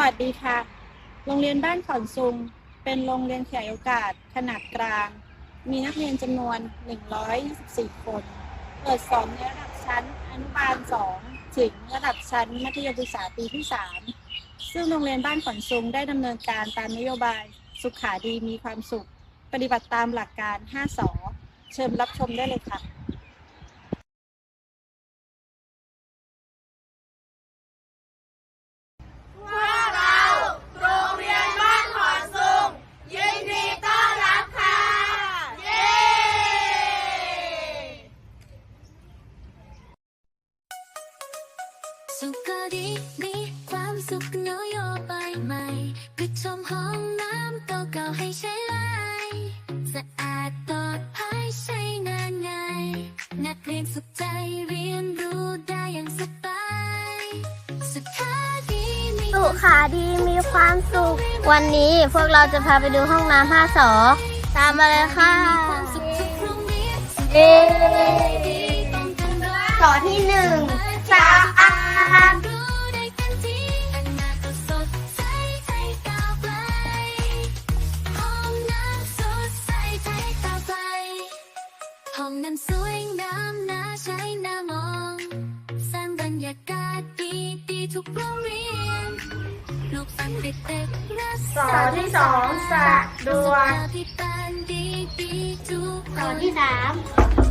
วัสดีค่ะ โรงเรียนบ้านขอนซุง เป็นโรงเรียนขยายโอกาสขนาดกลาง มีนักเรียนจำนวน 124 คน เปิดสอนในระดับชั้นอนุบาล 2 ถึงระดับชั้นมัธยมศึกษาปีที่ 3 ซึ่งโรงเรียนบ้านขอนซุงได้ดำเนินการตามนโยบาย สุขาดีมีความสุข ปฏิบัติตามหลักการ 5สอเชิญรับชมได้เลยค่ะ สุขก็ดีมีความสุขนโยบายใหม่ปิดชมห้องน้ำเก่าๆให้ใช้ไลสะอาดปลอดภัยใช้งานง่ายนักเรียนสุขใจเรียนรู้ได้อย่างสบายสุขาดีมีสุขาดีมีความสุข วันนี้พวกเราจะพาไปดูห้องน้ำห้าสอตามมาเลยค่ะความสุขทุกโรงเรีย วยงามนาใช้น่ามอง สร้างบรรยากาศดีดีทุกโรงเรียนลูกฟังเด็กๆรักสอนที่สองสะดวก ที่บ้านดีดีทุกสอที่สาม